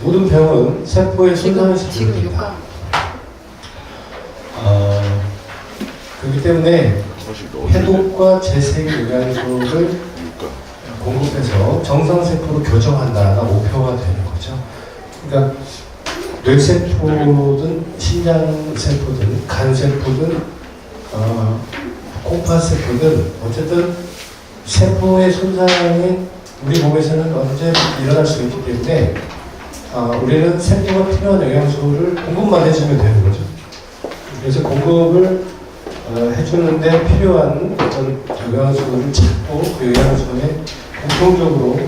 모든 병은 세포의 지금 시킵니다. 어, 그렇기 때문에 해독과 재생 영양소를 공급해서 정상세포로 교정한다가 목표가 되는 거죠. 그러니까 뇌세포든 신장세포든 간세포든 어, 콩팥세포든 어쨌든 세포의 손상이 우리 몸에서는 언제 일어날 수 있기 때문에 어, 우리는 세포가 필요한 영양소를 공급만 해주면 되는 거죠. 그래서 공급을 어, 해주는데 필요한 어떤 영양소를 찾고 그 영양소에 공통적으로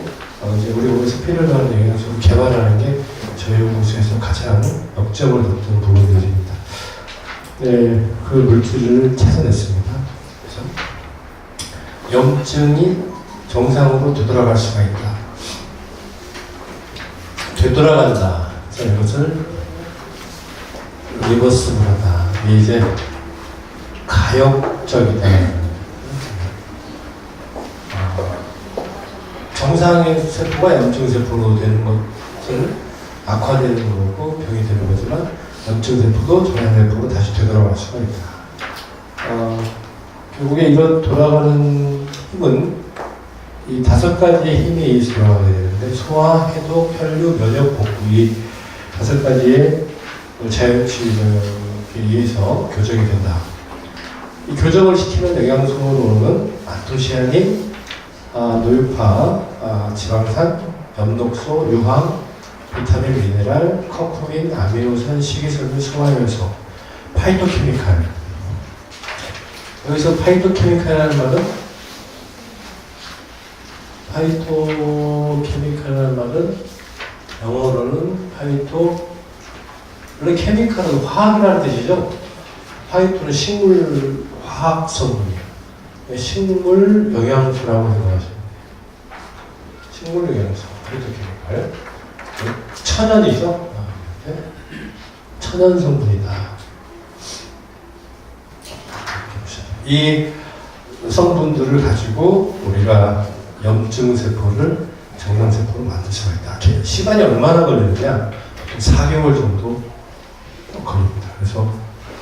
어, 이제 우리 몸에서 필요로 영양소를 개발하는 게 저희 연구소에서 가장 역점을 뒀던 부분들입니다. 네, 그 물질을 찾아냈습니다. 그래서 염증이 정상으로 되돌아갈 수가 있다. 되돌아간다. 그래서 이것을 리버스블하다. 이게 이제 가역적이다. 어, 정상의 세포가 염증 세포로 되는 것을 악화되는 거고 병이 되는 거지만 염증 세포도 정상 세포로 다시 되돌아갈 수가 있다. 어, 결국에 이런 돌아가는 힘은 이 다섯 가지의 의해서 돌아가게 되는데 소화, 해독, 혈류, 면역, 복구 이 다섯 가지의 자연치유에 의해서 교정이 된다. 이 교정을 시키는 영양소로는 안토시아닌, 아, 노유파, 아, 지방산, 엽록소, 유황, 비타민, 미네랄, 커쿠민, 아미노산, 식이섬유, 소화효소, 파이토케미칼. 여기서 파이토케미칼이라는 말은 파이토케미칼이라는 말은 영어로는 파이토 원래 케미칼은 화학이라는 뜻이죠. 파이토는 식물 화학 성분이에요. 식물 영양소라고 생각하시면 돼요. 식물 영양소, 파이토케미칼. 천연이죠. 아. 천연 성분이다. 이 성분들을 가지고 우리가 염증 세포를 정상 세포로 만들 수가 있다. 시간이 얼마나 걸리느냐? 보통 4개월 정도 걸립니다. 그래서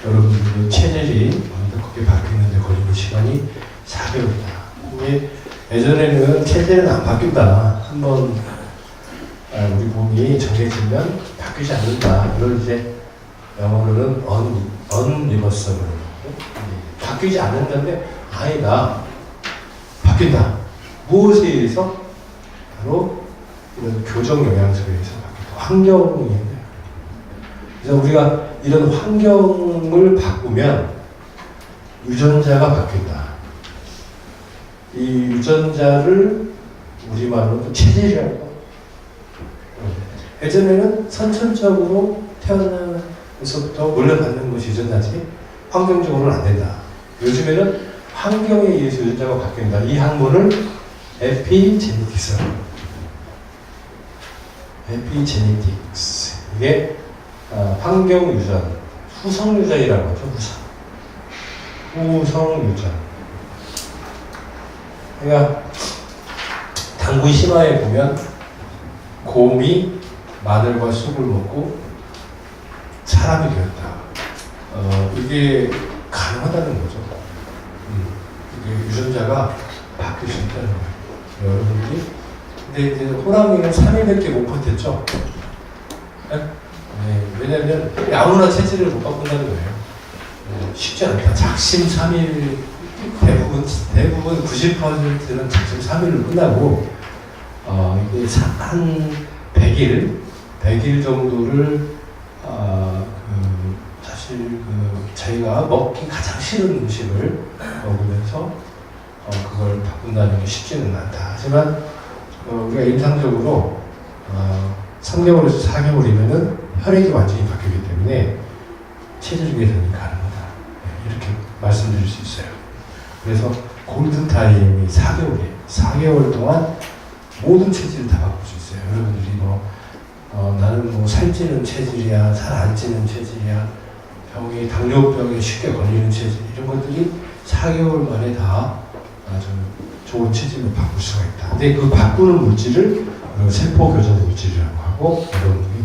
여러분들의 체질이 완벽하게 바뀌는데 걸리는 시간이 4개월이다. 이게 예전에는 체질은 안 바뀐다. 한번 아, 우리 몸이 정해지면 바뀌지 않는다. 이걸 이제 영어로는 un, unreversible. 바뀌지 않는다는데 아니다. 바뀐다. 무엇에 의해서? 바로 이런 교정 영양소에 의해서. 환경이에요. 그래서 우리가 이런 환경을 바꾸면 유전자가 바뀐다. 이 유전자를 우리말로 체질이라고. 어, 예전에는 선천적으로 태어나면서부터 물려받는 것이 유전자지 환경적으로는 안 된다. 요즘에는 환경에 의해서 유전자가 바뀐다. 이 학문을 에피제네틱스. 에피제네틱스. 이게 어, 환경 유전, 후성 유전이라고 하죠. 후성. 후성 유전. 그러니까 당군 신화에 보면 곰이 마늘과 쑥을 먹고 사람이 되었다. 어, 이게 가능하다는 거죠. 음, 이게 유전자가 바뀔 수 있다는 거예요. 여러분들이. 근데 이제 호랑이는 3일밖에 못 버텼죠. 네? 네, 왜냐면 아무나 체질을 못 바꾼다는 거예요. 네, 쉽지 않다. 작심 3일 대부분 대부분 90%는 작심 3일로 끝나고 어, 이게 사- 한 100일 100일 정도를 어, 그 사실 그 저희가 먹기 가장 싫은 음식을 먹으면서 어, 그걸 바꾼다는 게 쉽지는 않다. 하지만 어, 우리가 임상적으로 어, 3개월에서 4개월이면은 혈액이 완전히 바뀌기 때문에 체질 개선이 가능하다. 네, 이렇게 말씀드릴 수 있어요. 그래서 골든 타임이 4개월이에요. 4개월 동안 모든 체질을 다 바꿀 수 있어요. 여러분들이 뭐 어, 나는 뭐 살찌는 체질이야, 살 안 찌는 체질이야, 병이 당뇨병에 쉽게 걸리는 체질 이런 것들이 4개월 만에 다 아주 좋은 체질로 바꿀 수가 있다. 근데 그 바꾸는 물질을 우리가 세포 교정 물질이라고 하고 여러분들이